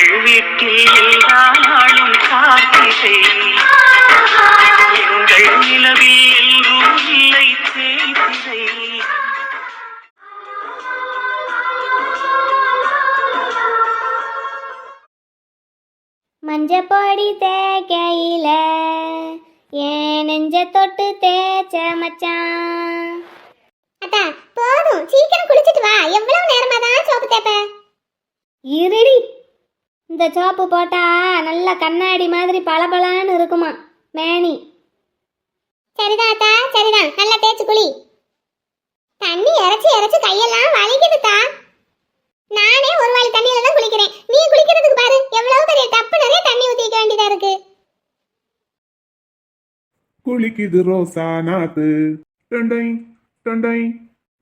எங்கள் வீட்டில் எல்லா நாளும் காத்திரை. எங்கள் நிலவில் எல்லோரும் இல்லை தேய்திரை. மஞ்சப்பொடி தேக்கையில ஏன் நெஞ்ச தொட்டு தேய்ச்ச மச்சான். அத்தா போதும். சீக்கிரம் குளிச்சிட்டு வா. எவ்வளவு நேரமா தான் சோப்பு தேப்ப இருடி இந்த சோப்பு போட்டா நல்ல கண்ணாடி மாதிரி பளபளன்னு இருக்குமா மேனி? சரிதான் அத்தா சரிதான். நல்லா தேய்ச்சு குளி. தண்ணி இறைச்சி இறைச்சி கையெல்லாம் வலிக்குதுதா நானே ஒரு வாளி தண்ணியில தான் குளிக்கிறேன். நீ குளிக்கிறதுக்கு பாரு எவ்வளவு பெரிய டப்பு நிறைய தண்ணி ஊத்தி வைக்க வேண்டியதா இருக்கு. குளிக்குது ரோசா நாத்து. டொண்டை டொண்டை.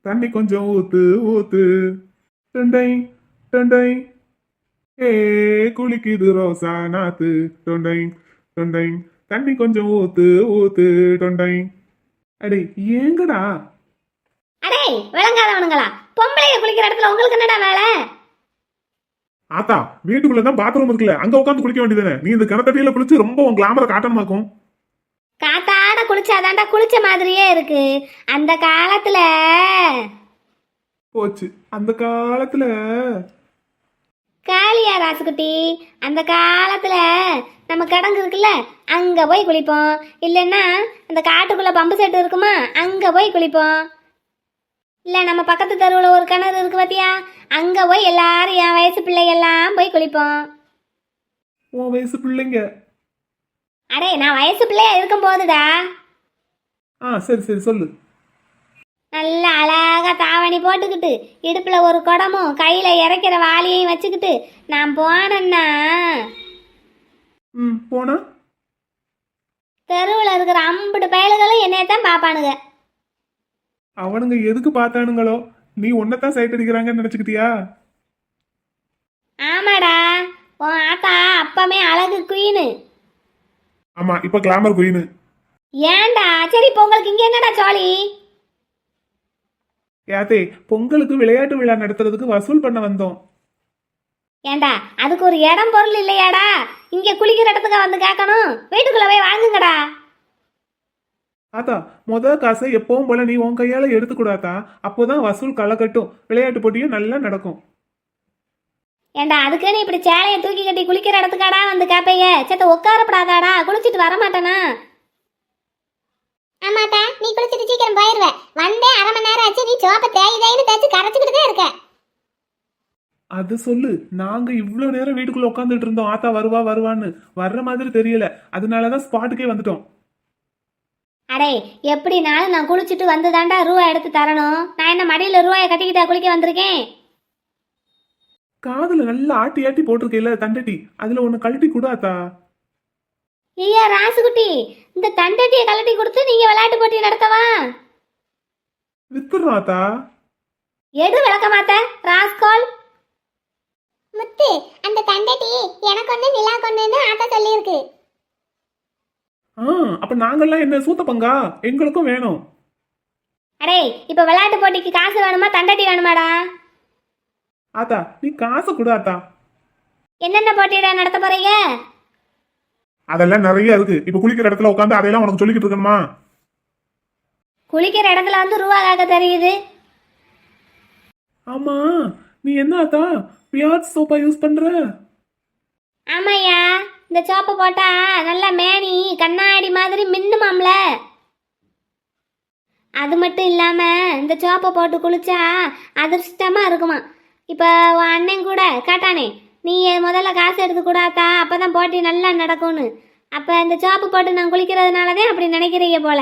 தண்ணி கொஞ்சம் ஊத்து ஊத்து. டொண்டை டொண்டை. ஏ குளிக்குது ரோசா நாத்து. டொண்டை டொண்டை. தண்ணி கொஞ்சம் ஊத்து ஊத்து டொண்டை. அடே ஏங்கடா? அடே விளங்காதவனுங்களா? பொம்பளைங்க குளிக்கிற இடத்துல உங்களுக்கு என்னடா வேலை? ஆத்தா வீட்டுக்குள்ளதான் பாத்ரூம் இருக்குல்ல. அங்க உட்காந்து குளிக்க வேண்டியதானே நீ இந்த கிணத்தடியில குளிச்சு ரொம்ப உன் கிளாமரை காட்டணுமாக்கும் காத்தாட குளிச்சாதான்டா குளிச்ச மாதிரியே இருக்கு. அந்த காலத்துல போச்சு. அந்த காலத்துல காளியா ராசுக்குட்டி அந்த காலத்துல நம்ம கிடங்கு இருக்குல்ல அங்க போய் குளிப்போம். இல்லைன்னா அந்த காட்டுக்குள்ள பம்பு செட்டு இருக்குமா அங்க போய் குளிப்போம். இல்ல நம்ம பக்கத்து தெருவில் ஒரு கிணறு இருக்கு பாத்தியா அங்க போய் எல்லாரும் என் வயசு பிள்ளைகள்லாம் போய் குளிப்போம். உன் வயசு பிள்ளைங்க. அடே நான் வயசு பிள்ளையா இருக்கும் போதுடா ஆ சரி சரி சொல்லு. நல்ல அழகா தாவணி போட்டுக்கிட்டு இடுப்புல ஒரு குடமும் கையில இறைக்கிற வாளியையும் வச்சுக்கிட்டு நான் போனேன்னா? ம் போனா? தெருவில் இருக்கிற அம்புட்டு பயலுகளும் என்னைய தான் பார்ப்பானுங்க. அவனுங்க எதுக்கு பார்த்தானுங்களோ? நீ உன்னைத்தான் சைட் அடிக்கிறாங்கன்னு நினைச்சுக்கிட்டியா? ஆமாடா உன் ஆத்தா அப்பமே அழகு குயின்னு ஆமா இப்ப கிளாமர் குயின் ஏன்டா? சரி இப்போ உங்களுக்கு இங்க என்னடா ஜாலி யாத்தே பொங்கலுக்கு விளையாட்டு விழா நடத்துறதுக்கு வசூல் பண்ண வந்தோம். ஏன்டா அதுக்கு ஒரு இடம் பொருள் இல்லையாடா? இங்க குளிக்கிற இடத்துக்கு வந்து கேட்கணும். வீட்டுக்குள்ள போய் வாங்குங்கடா. ஆத்தா முத காசை எப்பவும் போல நீ உன் கையால எடுத்துக்கூடாதா அப்போதான் வசூல் களை கட்டும் விளையாட்டு போட்டியும் நல்லா நடக்கும். ஏன்டா அதுக்குன்னு இப்படி சேலையை தூக்கி கட்டி குளிக்கிற இடத்துக்காடா வந்து கேப்பைய? சேத்த உட்காரப்படாதாடா? குளிச்சிட்டு வர மாட்டேனா ஆமாட்டா நீ குளிச்சிட்டு சீக்கிரம் போயிருவ. வந்தே அரை மணி நேரம் ஆச்சு நீ சோப்ப தேய் தேய்னு தேய்ச்சி கரைச்சிக்கிட்டு தான் இருக்க. அது சொல்லு நாங்க இவ்ளோ நேரம் வீட்டுக்குள்ள உட்காந்துட்டு இருந்தோம். ஆத்தா வருவா வருவான்னு. வர்ற மாதிரி தெரியல. அதனாலதான் ஸ்பாட்டுக்கே வந்துட்டோம். அடே எப்படினாலும் நான் குளிச்சுட்டு வந்து தாண்டா ரூபா எடுத்து தரணும். நான் என்ன மடியில ரூபாயை கட்டிக்கிட்டா குளிக்க வந்திருக்கேன்? காதுல நல்லா ஆட்டி ஆட்டி போட்டிருக்கேல தண்டட்டி. அதுல ஒண்ணு கழட்டி கூட ஆத்தா. ஐயா ராசுகுட்டி இந்த தண்டட்டியை கழட்டி கொடுத்து நீங்க விளையாட்டு போட்டி நடத்தவா? வித்துடுறோம் ஆத்தா. எடு விளக்க மாத்த ராஸ்கோல் முத்து அந்த தண்டட்டி எனக்கு ஒண்ணு நிலா கொண்டுன்னு ஆத்தா சொல்லியிருக்கு. ஆ அப்ப நாங்கெல்லாம் என்ன சூத்த பங்கா? எங்களுக்கும் வேணும். அடே இப்ப விளையாட்டு போட்டிக்கு காசு வேணுமா தண்டட்டி வேணுமாடா? ஆத்தா நீ காசு கொடு ஆத்தா. என்னென்ன போட்டிடா நடத்த போறீங்க? அதெல்லாம் நிறைய இருக்கு. இப்ப குளிக்கிற இடத்துல உட்காந்து அதையெல்லாம் உனக்கு சொல்லிக்கிட்டு இருக்கணுமா? குளிக்கிற இடத்துல வந்து ரூபா காக்க தெரியுது. ஆமா நீ என்ன ஆத்தா பியார்ஸ் சோப்பா யூஸ் பண்ற? ஆமாய்யா இந்த சோப்பு போட்டா நல்லா மேனி கண்ணாடி மாதிரி மின்னுமாம்ல. அது மட்டும் இல்லாம இந்த சோப்பை போட்டு குளிச்சா அதிர்ஷ்டமா இருக்குமா? இப்போ உன் அண்ணன் கூட கேட்டானே நீ முதல்ல காசு எடுத்து கூடாத்தா அப்பதான் போட்டி நல்லா நடக்கும்னு. அப்ப இந்த சோப்பு போட்டு நான் குளிக்கிறதுனால தான் அப்படி நினைக்கிறீங்க போல.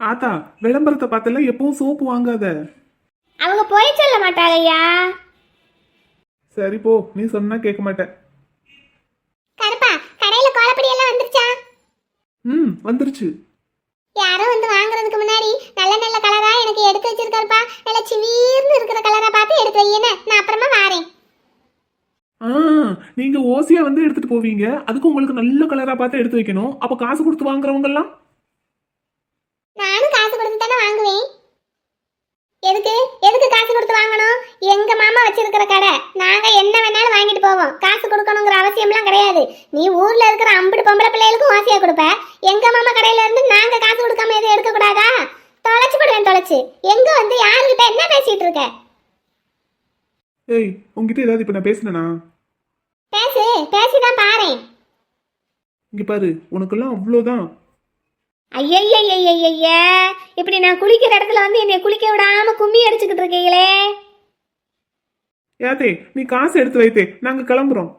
ஆத்தா விளம்பரத்தை பார்த்தல எப்பவும் சோப்பு வாங்காத. அவங்க போய் சொல்ல மாட்டாங்க ஐயா சரி போ நீ சொன்னா கேட்க மாட்டேன். கருப்பா கடையில கோலப்படி எல்லாம் வந்துருச்சா? ம் வந்துருச்சு. யாரோ வந்து வாங்குறதுக்கு முன்னாடி நல்ல நல்ல கலரா எனக்கு எடுத்து வச்சிருக்காருப்பா. நல்ல சிவீர்னு இருக்கிற கலரா பார்த்து எடுத்து வையேன்னு நான் அப்புறமா வாரேன். ஆ நீங்க ஓசியா வந்து எடுத்துட்டு போவீங்க. அதுக்கு உங்களுக்கு நல்ல கலரா பார்த்து எடுத்து வைக்கணும். அப்ப காசு கொடுத்து வாங்குறவங்க எல்லாம் நானும் காசு கொடுத்து தானே வாங்குவேன். எதுக்கு? எதுக்கு காசு கொடுத்து வாங்கணும்? எங்க மாமா வச்சிருக்கிற கடை. நாங்க என்ன வேணாலும் வாங்கிட்டு போவோம். காசு கொடுக்கணுங்கிற அவசியம்லாம் கிடையாது. நீ ஊர்ல இருக்கிற அம்பிடு பொம்பளை பிள்ளைகளுக்கும் ஓசியா கொடுப்ப. எங்க மாமா கடையில இருந்து நாங்க காசு கொடுக்காம எதுவும் எடுக்க கூடாதா தொலைச்சு போடுவேன் தொலைச்சு. எங்க வந்து யாருகிட்ட என்ன பேசிட்டு இருக்க? ஏய் உங்ககிட்ட ஏதாவது இப்ப நான் பேசினேனா? பேசு பேசிதான் பாரேன். இங்க பாரு உனக்கெல்லாம் அவ்வளோதான். ஐயய்யய்யய்யய்ய இப்படி நான் குளிக்கிற இடத்துல வந்து என்னை குளிக்க விடாம கும்மி அடிச்சுக்கிட்டு இருக்கீங்களே? யாத்தே நீ காசு எடுத்து வைத்தே நாங்க கிளம்புறோம்.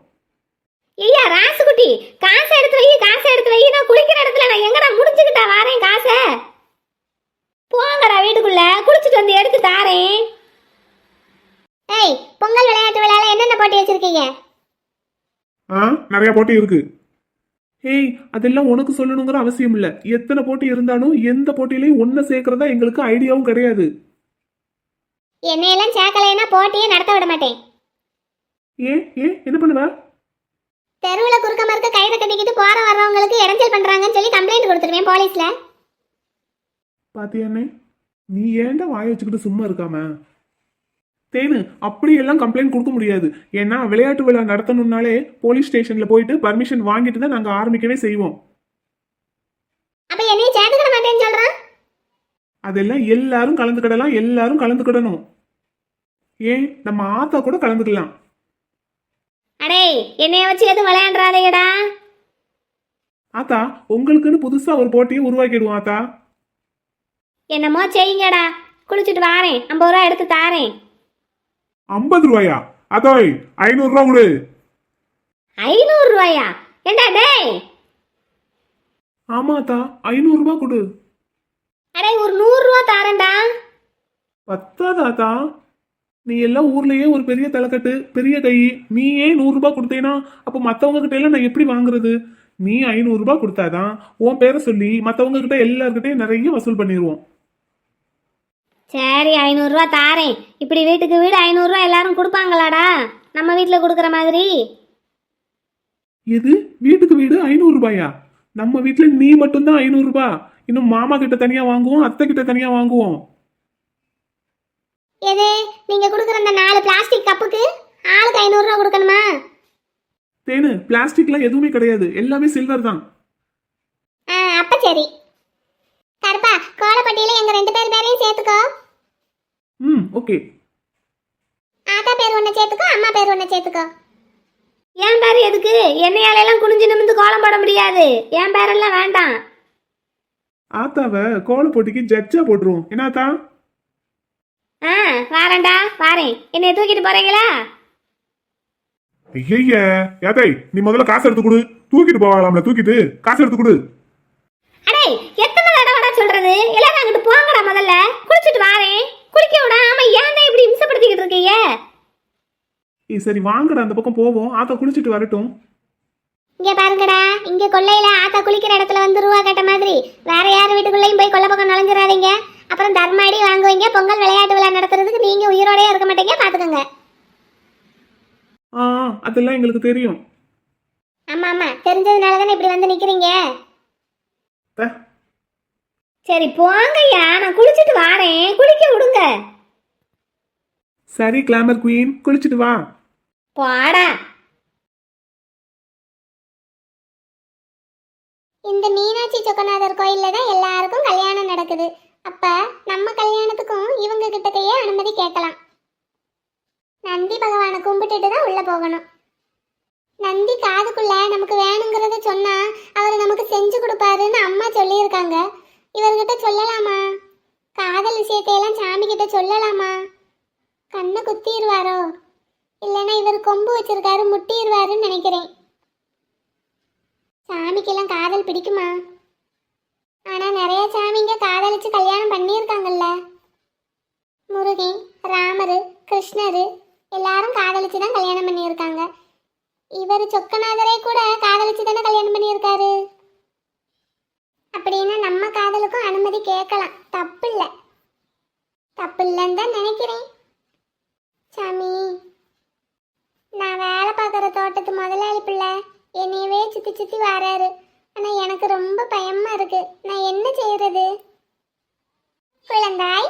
ஐயா ராசுகுட்டி காசை எடுத்து வை காசை எடுத்து வை நான் குளிக்கிற இடத்துல நான் எங்கடா முடிச்சுக்கிட்டா வாரேன் காசை? போங்கடா வீட்டுக்குள்ள குளிச்சுட்டு வந்து எடுத்து தாரேன். ஏய் பொங்கல் விளையாட்டு விழால என்னென்ன போட்டி வச்சிருக்கீங்க? ஆ நிறைய போட்டி இருக்கு. ஏய் அதெல்லாம் உனக்கு சொல்லணுங்கிற அவசியம் இல்ல. எத்தனை போட்டி இருந்தாலும் எந்த போட்டியிலையும் ஒன்ன சேர்க்கறதா எங்களுக்கு ஐடியாவும் கிடையாது. என்னையெல்லாம் சேர்க்கலைன்னா போட்டியே நடத்த விட மாட்டேன். ஏன் ஏன் என்ன பண்ணுவ? தெருவில் குறுக்க மறுக்க கயிறை கட்டிக்கிட்டு போற வர்றவங்களுக்கு இடைஞ்சல் பண்றாங்கன்னு சொல்லி கம்ப்ளைண்ட் கொடுத்துருவேன் போலீஸ்ல. பாத்தியானே நீ ஏன்டா வாய வச்சுக்கிட்டு சும்மா இருக்காம? தேனு அப்படியெல்லாம் கம்ப்ளைண்ட் கொடுக்க முடியாது. ஏன்னா விளையாட்டு விழா நடத்தணும்னாலே போலீஸ் ஸ்டேஷன்ல போயிட்டு பர்மிஷன் வாங்கிட்டு தான் நாங்க ஆரம்பிக்கவே செய்வோம். அப்ப என்னைய சேர்த்துக்கிட மாட்டேன்னு சொல்றான் அதெல்லாம் எல்லாரும் கலந்துக்கிடலாம் எல்லாரும் கலந்துக்கிடணும். ஏன்? நம்ம ஆத்தா கூட கலந்துக்கலாம். அடே என்னைய வச்சு எதுவும் விளையாண்டுறாதேடா ஆத்தா உங்களுக்குன்னு புதுசா ஒரு போட்டியை உருவாக்கிடுவோம் ஆத்தா. என்னமோ செய்யுங்கடா. குளிச்சுட்டு வாரேன். ஐம்பது ரூபா எடுத்து தாரேன். ஐம்பது ரூபாயா? அதோய் ஐநூறு ரூபா கொடு. ஐநூறு ரூபாயா? ஏண்டா டேய்? ஆமா ஆத்தா ஐநூறு ரூபாய் கொடு. அடே ஒரு நூறு ரூபா தாரேன்டா. பத்தாதா ஆத்தா நீ எல்லாம் ஊர்லயே ஒரு பெரிய தலைக்கட்டு பெரிய கை நீ ஏன் நூறு ரூபாய் கொடுத்தேனா? அப்ப மத்தவங்க கிட்ட எல்லாம் நான் எப்படி வாங்குறது? நீ ஐநூறு ரூபாய் கொடுத்தாதான் உன் பேரை சொல்லி மத்தவங்க கிட்ட எல்லார்கிட்டயும் நிறைய வசூல் பண்ணிடுவோம் சரி ஐநூறுரூவா தாரேன். இப்படி வீட்டுக்கு வீடு ஐநூறுரூவா எல்லாரும் கொடுப்பாங்களாடா? நம்ம வீட்டில் கொடுக்குற மாதிரி. எது? வீட்டுக்கு வீடு ஐநூறு ரூபாயா நம்ம வீட்ல நீ மட்டும்தான் ஐநூறு ரூபாய் இன்னும் மாமா கிட்ட தனியா வாங்குவோம் அத்தை கிட்ட தனியா வாங்குவோம். எது? நீங்கள் கொடுக்குற அந்த நாலு பிளாஸ்டிக் கப்புக்கு ஆளுக்கு ஐநூறுரூவா கொடுக்கணுமா? தேனு பிளாஸ்டிக்லாம் எதுவுமே கிடையாது. எல்லாமே சில்வர் தான். அப்போ சரி. கருப்பா கோலப்பட்டியில் எங்கள் ரெண்டு பேர் பேரையும் சேர்த்துக்கோ. ம் ஓகே. ஆத்தா பேர் ஒன்று சேர்த்துக்கோ அம்மா பேர் ஒன்று சேர்த்துக்கோ. என் பேர் எதுக்கு? என்னையாலெல்லாம் குனிஞ்சு நிமிந்து கோலம் போட முடியாது. என் பேரெல்லாம் வேண்டாம். ஆத்தாவை கோல போட்டிக்கு ஜட்ஜா போட்டுருவோம். என்னாத்தா ஆ வாரேன்டா வாரேன். என்னை தூக்கிட்டு போறீங்களா? ஐய யாத்தை நீ முதல்ல காசு எடுத்து கொடு. தூக்கிட்டு போவாங்களாம்ல தூக்கிட்டு. காசு எடுத்து கொடு. அடே சொல்றது? எல்லாரும் அங்கிட்டு போங்கடா முதல்ல. குளிச்சுட்டு வாரேன். குளிக்க விடாம ஏன் தான் இப்படி இம்சப்படுத்திக்கிட்டு இருக்கீங்க? சரி வாங்கடா அந்த பக்கம் போவோம். ஆத்தா குளிச்சிட்டு வரட்டும். இங்க பாருங்கடா. இங்க கொல்லையில ஆத்தா குளிக்கிற இடத்துல வந்து ரூபா கேட்ட மாதிரி. வேற யார் வீட்டுக்குள்ளேயும் போய் கொல்லை பக்கம் நுழைஞ்சிடாதீங்க அப்புறம் தர்மாடி வாங்குவீங்க. பொங்கல் விளையாட்டு விழா நடத்துறதுக்கு நீங்க உயிரோடயே இருக்க மாட்டீங்க. பாத்துக்கோங்க. ஆ அதெல்லாம் எங்களுக்கு தெரியும். ஆமா ஆமா. தெரிஞ்சதுனால தானே இப்படி வந்து நிக்கிறீங்க? சரி போங்கய்யா. நான் குளிச்சுட்டு வாரேன். குளிக்க விடுங்க. சரி கிளாமர் குயின் குளிச்சிட்டு வா. போடா. இந்த மீனாட்சி சொக்கநாதர் கோயில்ல தான் எல்லாருக்கும் கல்யாணம் நடக்குது. அப்ப நம்ம கல்யாணத்துக்கும் இவங்க கிட்டக்கையே அனுமதி கேட்கலாம். நந்தி பகவானை கும்பிட்டுட்டு தான் உள்ள போகணும். நந்தி காதுக்குள்ள நமக்கு வேணுங்கிறத சொன்னா அவர் நமக்கு செஞ்சு கொடுப்பாருன்னு அம்மா சொல்லியிருக்காங்க. இவர்கிட்ட சொல்லலாமா? காதல் விஷயத்தையெல்லாம் சாமி கிட்ட சொல்லலாமா? கண்ணை குத்திடுவாரோ? இல்லைன்னா இவர் கொம்பு வச்சிருக்காரு முட்டிடுவாருன்னு நினைக்கிறேன். சாமிக்கெல்லாம் காதல் பிடிக்குமா? ஆனால் நிறைய சாமிங்க காதலிச்சு கல்யாணம் பண்ணியிருக்காங்கல்ல. முருகன் ராமர் கிருஷ்ணர் எல்லாரும் காதலிச்சு தான் கல்யாணம் பண்ணியிருக்காங்க. இவர் சொக்கநாதரே கூட காதலிச்சு தானே கல்யாணம் பண்ணி அப்படின்னா நம்ம காதலுக்கும் அனுமதி கேட்கலாம். தப்பு இல்லை தப்பு இல்லைன்னு தான் நினைக்கிறேன். சாமி நான் வேலை பார்க்குற தோட்டத்து முதலாளி பிள்ளை. என்னையவே சுற்றி சுற்றி வராரு. ஆனால் எனக்கு ரொம்ப பயமாக இருக்குது நான் என்ன செய்கிறது குழந்தாய்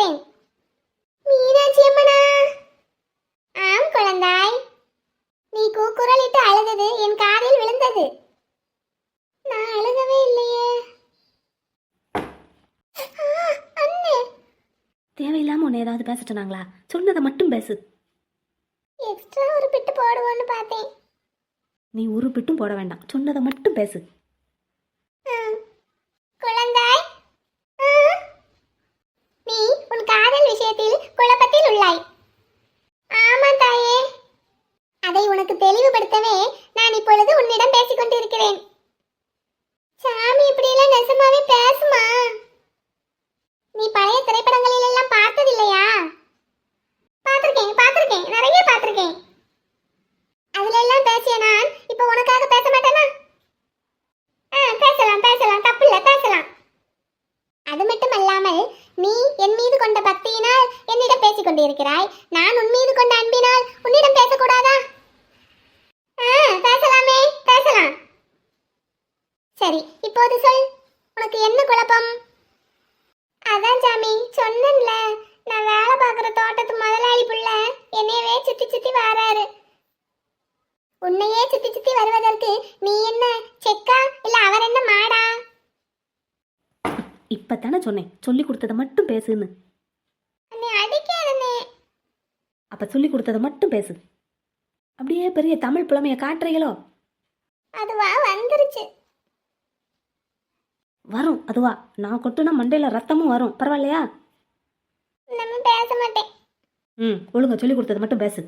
பேசுகிறேன் மீனாட்சி அம்மனா? ஆம் குழந்தாய். நீ கூக்குரலிட்டு அழுதது என் காதில் விழுந்தது. நான் அழுகவே இல்லையே. அண்ணே. தேவையில்லாம உன்னை ஏதாவது பேச சொன்னாங்களா? சொன்னதை மட்டும் பேசு. எக்ஸ்ட்ரா ஒரு பிட்டு போடுவோன்னு பார்த்தேன். நீ ஒரு பிட்டும் போட வேண்டாம். சொன்னதை மட்டும் பேசு ம். குழந்தாய் ஆ? நீ உன் காதல் விஷயத்தில் குழப்பத்தில் உள்ளாய். ஆமா தாயே. அதை உனக்கு தெளிவுபடுத்தவே நான் இப்பொழுது உன்னிடம் பேசிக் கொண்டிருக்கிறேன். சாமி இப்படியெல்லாம் நெசமாவே பேசுமா? நீ பழைய திரைப்படங்களில் எல்லாம் பார்த்ததில்லையா? பார்த்திருக்கேன் பார்த்திருக்கேன். நிறைய பார்த்திருக்கேன் அதுல எல்லாம் பேசிய நான் இப்போ உனக்காக பேச மாட்டேனா ஆ, பேசலாம் பேசலாம் தப்பில்ல பேசலாம் அது மட்டும் அல்லாமல் நீ என் மீது கொண்ட பக்தியினால் என்னிடம் இருக்கிறாய்? நான் உன்மீது கொண்ட அன்பினால் உன்னிடம் பேசக்கூடாதா? பேசலாமே பேசலாம். சரி இப்போது சொல். உனக்கு என்ன குழப்பம்? அதான் சாமி சொன்னேன்ல. நான் வேலை பார்க்குற தோட்டத்து முதலாளி புள்ள என்னையவே சுத்தி சுத்தி வராரு. உன்னையே சுத்தி சுத்தி வருவதற்கு நீ என்ன செக்கா? இல்ல அவர் என்ன மாடா? இப்பத்தானே சொன்னேன். சொல்லி கொடுத்ததை மட்டும் பேசுன்னு. அப்ப சொல்லி கொடுத்ததை மட்டும் பேசு அப்படியே பெரிய தமிழ் புலமைய காட்டுறீங்களோ? அதுவா வந்துருச்சு. வரும் அதுவா. நான் கொட்டுனா மண்டையில ரத்தமும் வரும். பரவாயில்லையா? நம்ம பேச மாட்டேன். ம் ஒழுங்கா சொல்லி கொடுத்ததை மட்டும் பேசு.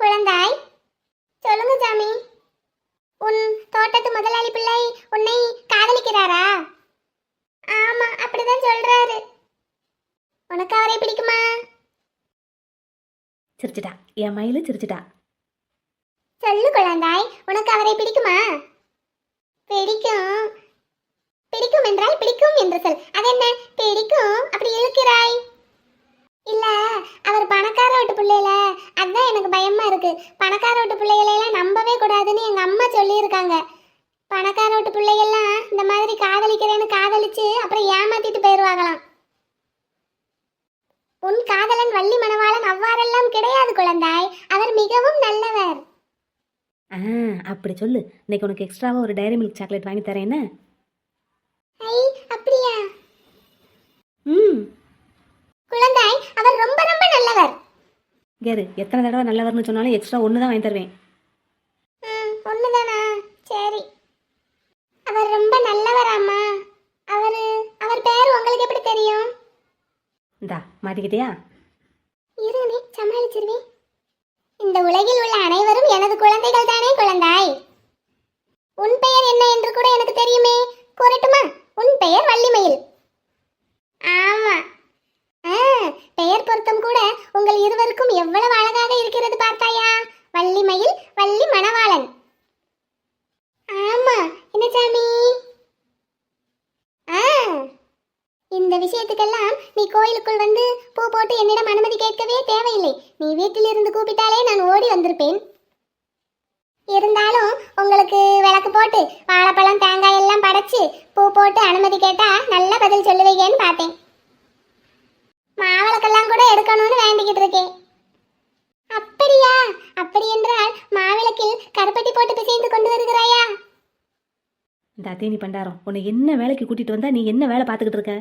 குழந்தாய் சொல்லுங்க சாமி. உன் தோட்டத்து முதலாளி பிள்ளை உன்னை காதலிக்கிறாரா ஆமா அப்படிதான் சொல்றாரு உனக்கு அவரை பிடிக்குமா சிரிச்சிட்டா. என் மயிலு சிரிச்சிட்டா. சொல்லு குழந்தாய் உனக்கு அவரை பிடிக்குமா? பிடிக்கும். பிடிக்கும் என்றால் பிடிக்கும் என்று சொல். அது என்ன பிடிக்கும். அப்படி இழுக்கிறாய். இல்ல அவர் பணக்கார வீட்டு பிள்ளையில அதுதான் எனக்கு பயமா இருக்கு. பணக்கார வீட்டு பிள்ளைகளெல்லாம் நம்பவே கூடாதுன்னு எங்க அம்மா சொல்லியிருக்காங்க. பணக்கார வீட்டு பிள்ளைகள்லாம் இந்த மாதிரி காதலிக்கிறேன்னு காதலிச்சு அப்புறம் ஏமாத்திட்டு போயிடுவாங்களாம் உன் காதலன் வள்ளி மணவாளன் அவ்வாறெல்லாம் கிடையாது குழந்தாய். அவர் மிகவும் நல்லவர். ஆ அப்படி சொல்லு. இன்னைக்கு உனக்கு எக்ஸ்ட்ராவா ஒரு டைரி மில்க் சாக்லேட் வாங்கி தரேன் என்ன? ஐ அப்படியா? ம். குழந்தாய் அவர் ரொம்ப ரொம்ப நல்லவர். கேரு எத்தனை தடவை நல்லவர்னு சொன்னாலும் எக்ஸ்ட்ரா ஒன்று தான் வாங்கி தருவேன். ம் ஒண்ணுதானா சரி. அவர் ரொம்ப நல்லவராம்மா. அவரு அவர் பேர் உங்களுக்கு எப்படி தெரியும்? இந்தா மாட்டிக்கிட்டியா? இருமே சமாளிச்சிருவேன் இந்த உலகில் உள்ள அனைவரும் எனது குழந்தைகள் தானே குழந்தாய். உன் பெயர் என்ன என்று கூட எனக்கு தெரியுமே. கூறட்டுமா? உன் பெயர் வள்ளிமயில். ஆமா. ஆ பெயர் பொருத்தம் கூட உங்கள் இருவருக்கும் எவ்வளவு அழகாக இருக்கிறது பார்த்தாயா? வள்ளிமயில் வள்ளி மணவாளன். ஆமா என்ன சாமி? ஆ. இந்த விஷயத்துக்கெல்லாம் நீ கோயிலுக்குள் வந்து பூ போட்டு என்னிடம் அனுமதி கேட்கவே தேவையில்லை. நீ வீட்டில் இருந்து கூப்பிட்டாலே நான் ஓடி வந்திருப்பேன். இருந்தாலும் உங்களுக்கு விளக்கு போட்டு வாழைப்பழம் தேங்காய் எல்லாம் படைச்சு பூ போட்டு அனுமதி கேட்டா நல்ல பதில் சொல்லுவீங்கன்னு பார்த்தேன். மாவிளக்கெல்லாம் கூட எடுக்கணும்னு வேண்டிக்கிட்டு இருக்கேன். அப்படியா? அப்படி என்றால் மாவிளக்கில் கருப்பட்டி போட்டு பிசைந்து கொண்டு வருகிறாயா? இந்த அத்தேனி பண்டாரம் உன்னை என்ன வேலைக்கு கூட்டிட்டு வந்தா நீ என்ன வேலை பார்த்துக்கிட்டு இருக்க?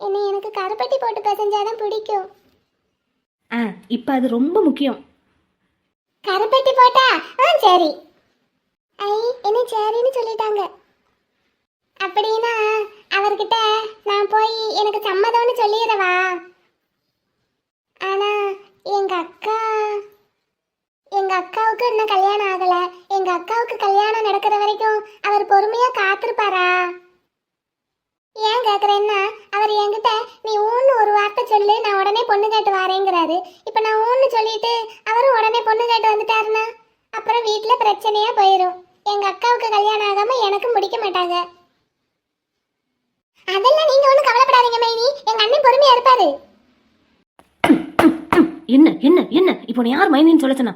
என்னை எனக்கு கருப்பட்டி போட்டு பிசைஞ்சாதான் பிடிக்கும். ஆ இப்போ அது ரொம்ப முக்கியம். கருப்பட்டி போட்டா? ஆ சரி. ஐ என்ன சரின்னு சொல்லிட்டாங்க. அப்படின்னா அவர்கிட்ட நான் போய் எனக்கு சம்மதம்னு சொல்லிடவா? ஆனா எங்க அக்கா எங்க அக்காவுக்கு இன்னும் கல்யாணம் ஆகல. எங்க அக்காவுக்கு கல்யாணம் நடக்கிற வரைக்கும் அவர் பொறுமையா காத்திருப்பாரா? ஏன் கேக்குறேன்னா அவர் என்கிட்ட நீ ஊன்னு ஒரு வார்த்தை சொல்லு நான் உடனே பொண்ணு கேட்டு வரேங்கிறாரு. இப்ப நான் ஊன்னு சொல்லிட்டு அவரும் உடனே பொண்ணு கேட்டு வந்துட்டாருன்னா அப்புறம் வீட்டுல பிரச்சனையா போயிடும் எங்க அக்காவுக்கு கல்யாணம் ஆகாம எனக்கும் பிடிக்க மாட்டாங்க. அதெல்லாம் நீங்க ஒண்ணும் கவலைப்படாதீங்க மைனி. எங்க அண்ணன் பொறுமையா இருப்பாரு. என்ன என்ன என்ன? இப்போ யார் மைனின்னு சொல்ல சொன்னா?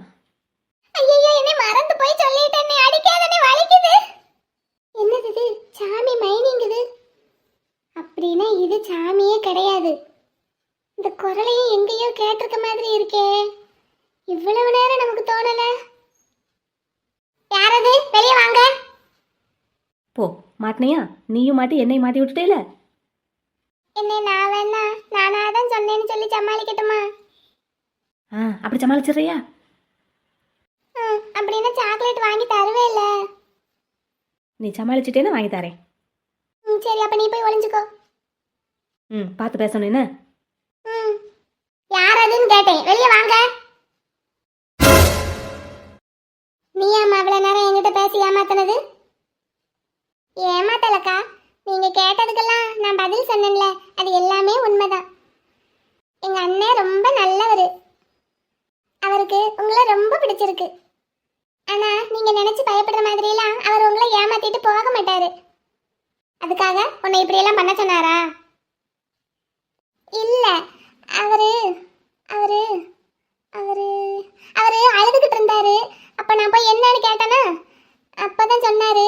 ஐயோ என்னை மறந்து போய் சொல்லிட்டேனே அடிக்காதனே வலிக்குது என்னது இது சாமி மைனிங்குது அப்படின்னா இது சாமியே கிடையாது. இந்த குரலையும் எங்கேயோ கேட்டிருக்க மாதிரி இருக்கே. இவ்வளவு நேரம் நமக்கு தோணல. யாரது? வெளியே வாங்க. போ மாட்டினியா? நீயும் மாட்டி என்னையும் மாட்டி விட்டுட்டேல? என்னை நான் வேணா நானா தான் சொன்னேன்னு சொல்லி சமாளிக்கட்டுமா? ஆ அப்படி சமாளிச்சிடுறியா? அப்படின்னா சாக்லேட் வாங்கி தருவே இல்ல. நீ சமாளிச்சிட்டேன்னு வாங்கி தரேன். சரி அப்ப நீ போய் ஒளிஞ்சுக்கோ. ம் பார்த்து பேசணும் என்ன? ம் யார் அதுன்னு கேட்டேன். வெளியே வாங்க. நீ அம்மா அவ்வளோ நேரம் என்கிட்ட பேசி ஏமாத்தினது? ஏமாத்தலக்கா. நீங்க கேட்டதுக்கெல்லாம் நான் பதில் சொன்னேன்ல. அது எல்லாமே உண்மைதான். எங்க அண்ணன் ரொம்ப நல்லவர். அவருக்கு உங்களை ரொம்ப பிடிச்சிருக்கு. ஆனா நீங்க நினைச்சு பயப்படுற மாதிரியெல்லாம் அவர் உங்களை ஏமாத்திட்டு போக மாட்டாரு. அதுக்காக உன்னை இப்படியெல்லாம் பண்ண சொன்னாரா? இல்ல. அவரு அவரு அவரு அவரு அழுதுகிட்டு இருந்தாரு. அப்ப நான் போய் என்னன்னு கேட்டேன்னா அப்பதான் சொன்னாரு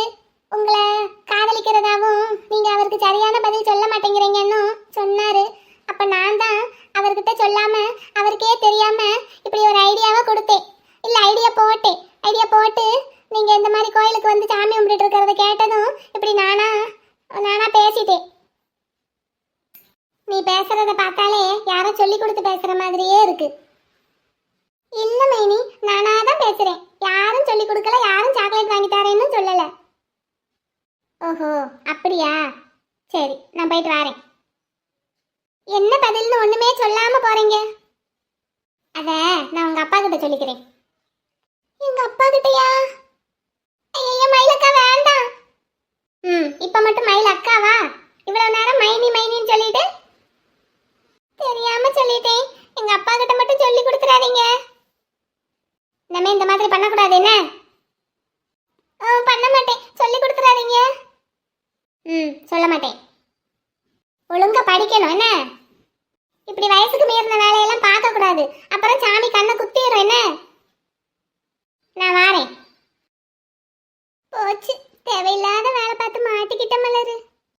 உங்களை காதலிக்கிறதாவும் நீங்க அவருக்கு சரியான பதில் சொல்ல மாட்டேங்கிறீங்கன்னு சொன்னாரு. அப்ப நான் தான் அவர்கிட்ட சொல்லாம அவருக்கே தெரியாம இப்படி ஒரு ஐடியாவை கொடுத்தேன். இல்ல ஐடியா போட்டேன். ஐடியா போட்டு நீங்க இந்த மாதிரி கோயிலுக்கு வந்து சாமி கும்பிட்டு இருக்கிறத கேட்டதும் இப்படி நானா நானா பேசிட்டேன். பேசுறத பார்த்தாலே யாரோ சொல்லி கொடுத்து பேசுற மாதிரியே இருக்கு. இல்ல மேனி நானா தான் பேசுறேன். யாரும் சொல்லி கொடுக்கல யாரும் சாக்லேட் வாங்கி தரேன்னு சொல்லல. ஓஹோ அப்படியா? சரி நான் போயிட்டு வரேன். என்ன பதில்னு ஒண்ணுமே சொல்லாம போறீங்க? அத நான் உங்க அப்பா கிட்ட சொல்லிக்கிறேன். எங்க அப்பா கிட்டயா? ஐயோ மயில வேண்டாம் ம் இப்ப மட்டும் மயில் அக்காவா இவ்வளவு நேரம் மைனி மைனின்னு சொல்லிட்டு தெரியாம சொல்லிட்டேன் எங்க அப்பா கிட்ட மட்டும் சொல்லி கொடுத்துறாதீங்க நம்ம இந்த மாதிரி பண்ணக்கூடாது என்ன?